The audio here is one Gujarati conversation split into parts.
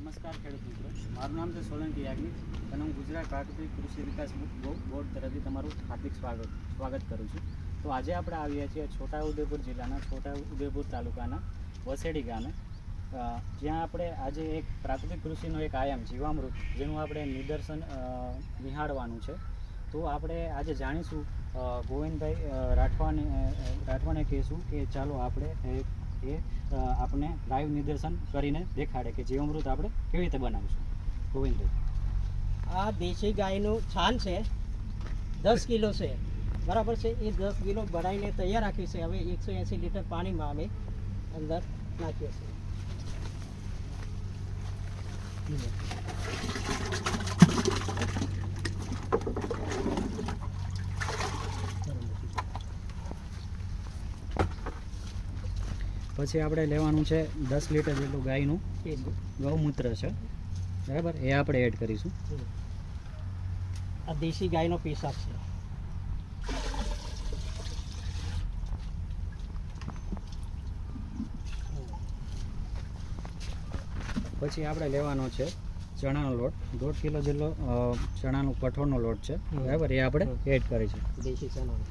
નમસ્કાર ખેડૂત મિત્રો. મારું નામ છે સોલંકી યાજ્ઞિક અને હું ગુજરાત પ્રાકૃતિક કૃષિ વિકાસ બોર્ડ તરફથી તમારું હાર્દિક સ્વાગત સ્વાગત કરું છું. તો આજે આપણે આવ્યા છીએ છોટા ઉદેપુર જિલ્લાના, છોટા ઉદેપુર તાલુકાના વસેડી ગામે. જ્યાં આપણે આજે એક પ્રાકૃતિક કૃષિનો એક આયામ, જીવામૃત, જેનું આપણે નિદર્શન નિહાળવાનું છે. તો આપણે આજે જાણીશું ગોવિંદભાઈ રાઠવાને રાઠવાને કહીશું કે ચાલો આપણે એ એ આપણે લાઈવ નિદર્શન કરીને દેખાડે કે જીવામૃત આપણે કેવી રીતે બનાવીશું. ગોવિંદ આ દેશી ગાયનું છાન છે, દસ કિલો છે. બરાબર છે, એ દસ કિલો બનાવીને તૈયાર રાખ્યું છે. હવે એકસો એંસી લીટર પાણીમાં અમે અંદર નાખીએ છીએ. પછી આપણે લેવાનું છે દસ લીટર જેટલું ગાયનું. ગૌમૂત્ર છે. બરાબર? એ આપણે એડ કરીશું. આ દેશી ગાયનો પેશાબ છે. પછી આપણે લેવાનો છે ચણાનો લોટ. દોઢ કિલો જેટલો ચણાનો કઠોળનો લોટ છે. બરાબર? એ આપણે એડ કરીશું. દેશી ચણાનો.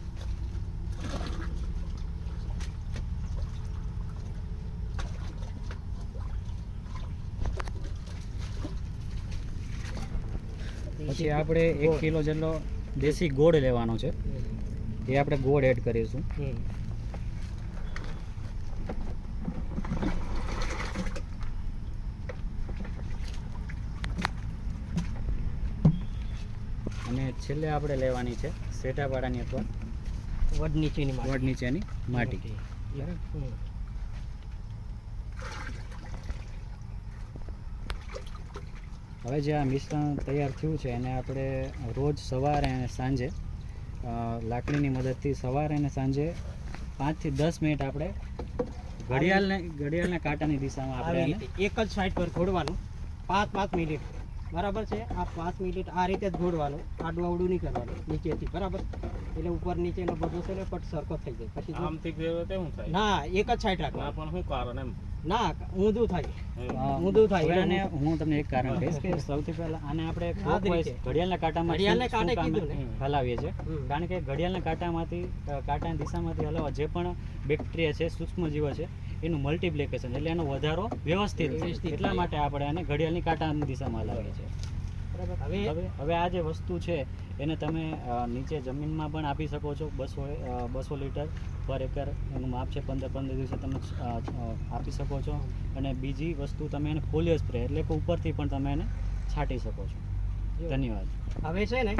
પછી આપણે એક કિલો જેટલો દેશી ગોળ લેવાનો છે. એ આપણે ગોળ એડ કરીશું. અને છેલ્લે આપણે લેવાની છે સેટાપાડાની અથવા વડ નીચેની વડ નીચેની માટી બરાબર? હમ. હવે જે આ મિશ્રણ તૈયાર થયું છે એને આપણે રોજ સવારે અને સાંજે લાકડીની મદદથી સવારે અને સાંજે પાંચથી દસ મિનિટ આપણે ઘડિયાળને ઘડિયાળના કાંટાની દિશામાં આપણે એક જ સાઈડ પર ખોડવાનું. પાંચ પાંચ મિનિટ. બરાબર છે? આ પાંચ મિનિટ આ રીતે જ ઘોડવાનું આડું આવડું નહીં કરવાનું. નીચેથી બરાબર? એટલે ઉપર નીચેનો બધો છે ને પટ સરખો થઈ જાય. પછી આમથી ફેરવે તે શું થાય. ના એક જ સાઈડ રાખવા પણ શું કારણ એમ. ના ઊંધું થાય. ઊંધું થાય અને હું તમને એક કારણ કહીશ કે સૌથી પહેલા આને આપણે. ઘડિયાળના કાંટામાં ઘડિયાળના કાંટે કીધું ને. હલાવીએ છીએ. કારણ કે ઘડિયાળના કાંટામાંથી કાંટાની દિશામાંથી હલાવવા જે પણ બેક્ટેરિયા છે સૂક્ષ્મ જીવો છે એનું મલ્ટિપ્લિકેશન એટલે એનો વધારો વ્યવસ્થિત. એટલા માટે આપણે આને ઘડિયાળની કાંટાની દિશામાં લાવીએ છીએ. બરાબર. હવે હવે આ જે વસ્તુ છે એને તમે નીચે જમીનમાં પણ આપી શકો છો. બસો બસો લીટર પર એકર. એનું માપ છે પંદર પંદર દિવસે તમે આપી શકો છો. અને બીજી વસ્તુ તમે એને ફોલિયો સ્પ્રે એટલે કે ઉપરથી પણ તમે એને છાંટી શકો છો. ધન્યવાદ. હવે છે ને